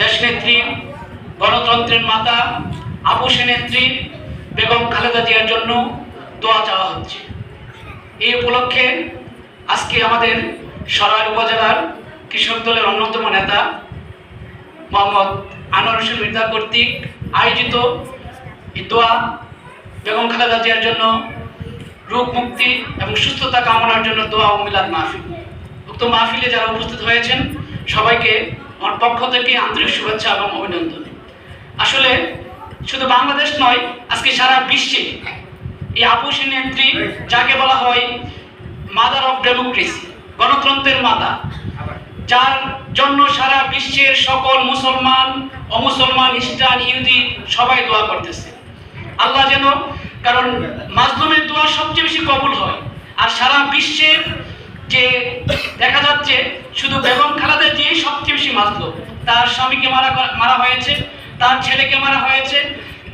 দেশনেত্রী, গণতন্ত্রের মাতা আপুসে নেত্রী, বেগম খালেদা জিয়ার জন্য দোয়া চাওয়া হচ্ছে। এই উপলক্ষে আজকে আমাদের সরাইল উপজেলার কৃষক দলের অন্যতম নেতা মোহাম্মদ আনোয়ার হোসেন মির্জা কর্তৃক আয়োজিত দোয়া বেগম খালেদা জিয়ার জন্য রোগ মুক্তি এবং সুস্থতা কামনার জন্য দোয়া ও মিলাদ মাহফিল। উক্ত মাহফিলে যারা উপস্থিত হয়েছেন, সবাইকে আমার পক্ষ থেকে আন্তরিক শুভেচ্ছা এবং অভিনন্দন। আসলে শুধু বাংলাদেশ নয়, আজকে সারা বিশ্বে এই আপুসী নেত্রী যাকে বলা হয় মাদার অফ ডেমোক্রেসি গণতন্ত্রের মাতা, যার জন্য সারা বিশ্বের সকল মুসলমান, অমুসলমান, খ্রিস্টান, ইহুদি সবাই দোয়া করতেছে। আল্লাহ যেন কারণ মাজলুমের দোয়া সবচেয়ে বেশি কবুল হয়। আর সারা বিশ্বের যে দেখা যাচ্ছে শুধু বেগম খালেদা জিয়াই সবচেয়ে বেশি মাজলুম তার স্বামীকে মারা মারা হয়েছে, তার ছেলেকে মারা হয়েছে,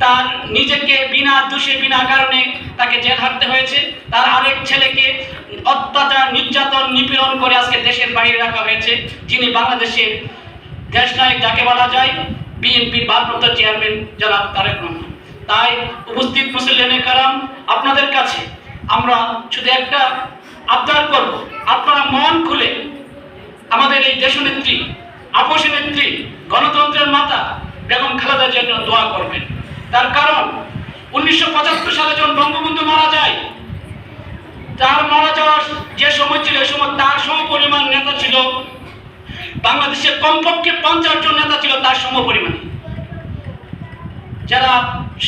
তার নিজেকে বিনা দোষে, বিনা কারণে তাকে জেল হারতে হয়েছে। তার আরেক ছেলেকে অত্যাচার, নির্যাতন, নিপীড়ন করে আজকে দেশের বাইরে রাখা হয়েছে, যিনি বাংলাদেশের দেশ নায়ক যাকে বলা যায় বিএনপির ভারপ্রাপ্ত চেয়ারম্যান জনাব তারেক রহমান। তাই উপস্থিত মুসলিম কারাম, আপনাদের কাছে আমরা শুধু একটা আবদার করব, আপনারা মন খুলে আমাদের এই দেশনেত্রী আপসী নেত্রী, গণতন্ত্রের মাতা বেগম খালেদার জন্য দোয়া করবেন। তার কারণ, উনিশশো পঁচাত্তর সালে যখন বঙ্গবন্ধু মারা যায়, তার মারা যাওয়ার যে সময় ছিল, এ সময় তার সম পরিমাণ নেতা ছিল। বাংলাদেশের কমপক্ষে পঞ্চাশ জন নেতা ছিল তার সম পরিমাণে যারা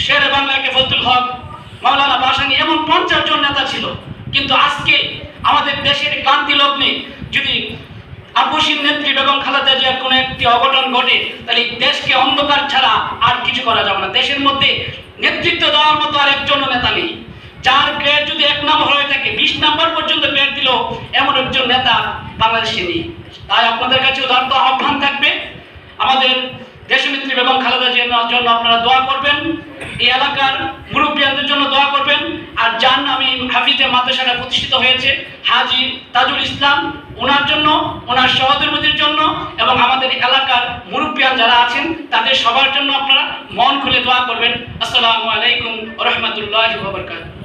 শেরে বাংলাকে ফজলুল হক, মাওলানা বাসানি এমন পঞ্চাশ জন নেতা ছিল। কিন্তু আজকে আমাদের দেশের ক্লান্তি লগ্নে যদি আপসীর নেত্রী বেগম খালেদা জিয়ার কোনো একটি অঘটন ঘটে, তাহলে দেশকে অন্ধকার ছাড়া আর কিছু করা যাবে না। দেশের মধ্যে নেতৃত্ব দেওয়ার মতো আর একজন নেতা নেই। যার গ্রেড যদি এক নম্বর হয়ে থাকে, বিশ নম্বর পর্যন্ত গ্রেড দিল এমন একজন নেতা বাংলাদেশে নেই। তাই আপনাদের কাছে উদাহরণ আহ্বান থাকবে আমাদের দেশনেত্রী বেগম জিয়ার জন্য আপনারা দোয়া করবেন। এই এলাকার মুরব্বীদের জন্য দোয়া করবেন। আর যার নামে হাফিজে মাদ্রাসাটা প্রতিষ্ঠিত হয়েছে, হাজি তাজুল ইসলাম, ওনার জন্য, ওনার সহধর্মীদের জন্য এবং আমাদের এলাকার মুরব্বিয়ান যারা আছেন, তাদের সবার জন্য আপনারা মন খুলে দোয়া করবেন। আসসালামু আলাইকুম রহমতুল্লাহ বরকাত